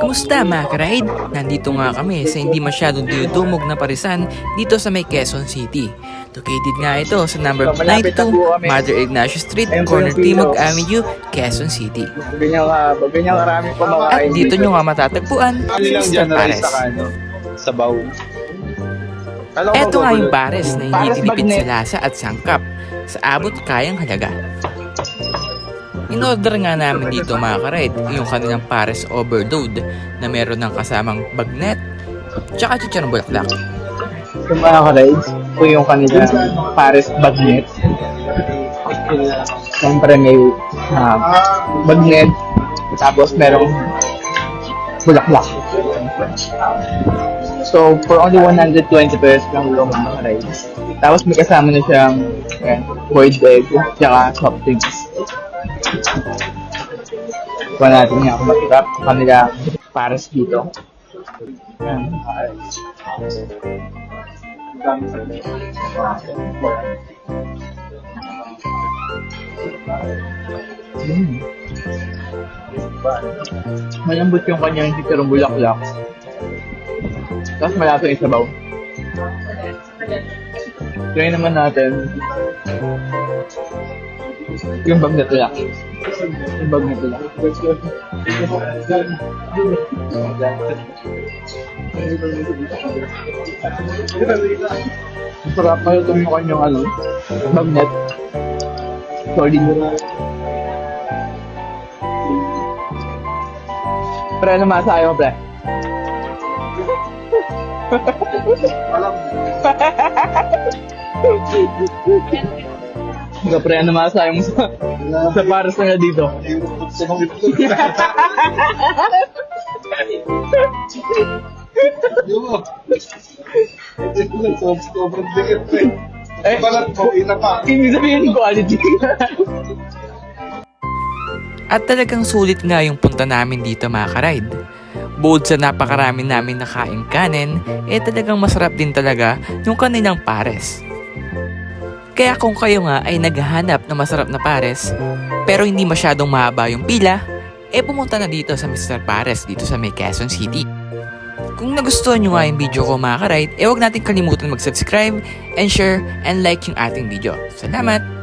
Kamusta mga ka-ride? Nandito nga kami sa hindi masyadong dinudumog na parisan dito sa may Quezon City. Located nga ito sa number So, malapit na 92 po kami. Mother Ignacio Street, corner Timog. Avenue, Quezon City. At dito nyo nga matatagpuan si Mr. Pares. sa sabaw. Eto nga yung pares na hindi tinipid sa lasa at sangkap sa abot kayang halaga. In-order nga namin dito mga ka-ride yung kanilang pares overload na meron ng kasamang bagnet tsaka chicharong bulaklak. Yung mga ka-rides, po yung kanila Paris Bagnet. Siyempre may ah, bagnet, tapos merong bulaklak. So, for only 120 pesos lang yung mga rides. Tapos may kasama na siyang eh, boiled egg, tsaka soft drinks. Kuha natin nga kung masarap kanila Paris dito. Yan, Paris. Mm. Malambot yung kanyang chichirong bulaklak. Tapos malasa yung sabaw. Try naman natin yung bag na tulak. Yung bag na tulak. Masarap pa yung kanyang ano, magnet. Solid. Pre, ano masayo mo, pre? Ikaw, pre, ano masayo mo sa, sa pares na nga dito? Sobrang dikit eh. Eh, Balat mo, ina pa. hindi sabihin quality. At talagang sulit nga yung punta namin dito mga ka-ride. Bukod sa napakarami namin nakain kanin, eh talagang masarap din talaga yung kanilang pares. Kaya kung kayo nga ay naghahanap ng masarap na pares, pero hindi masyadong mahaba yung pila, eh pumunta na dito sa Mr. Pares dito sa may Quezon City. Kung nagustuhan nyo nga yung video ko mga ka-ride, eh huwag natin kalimutan mag-subscribe and share and like yung ating video. Salamat!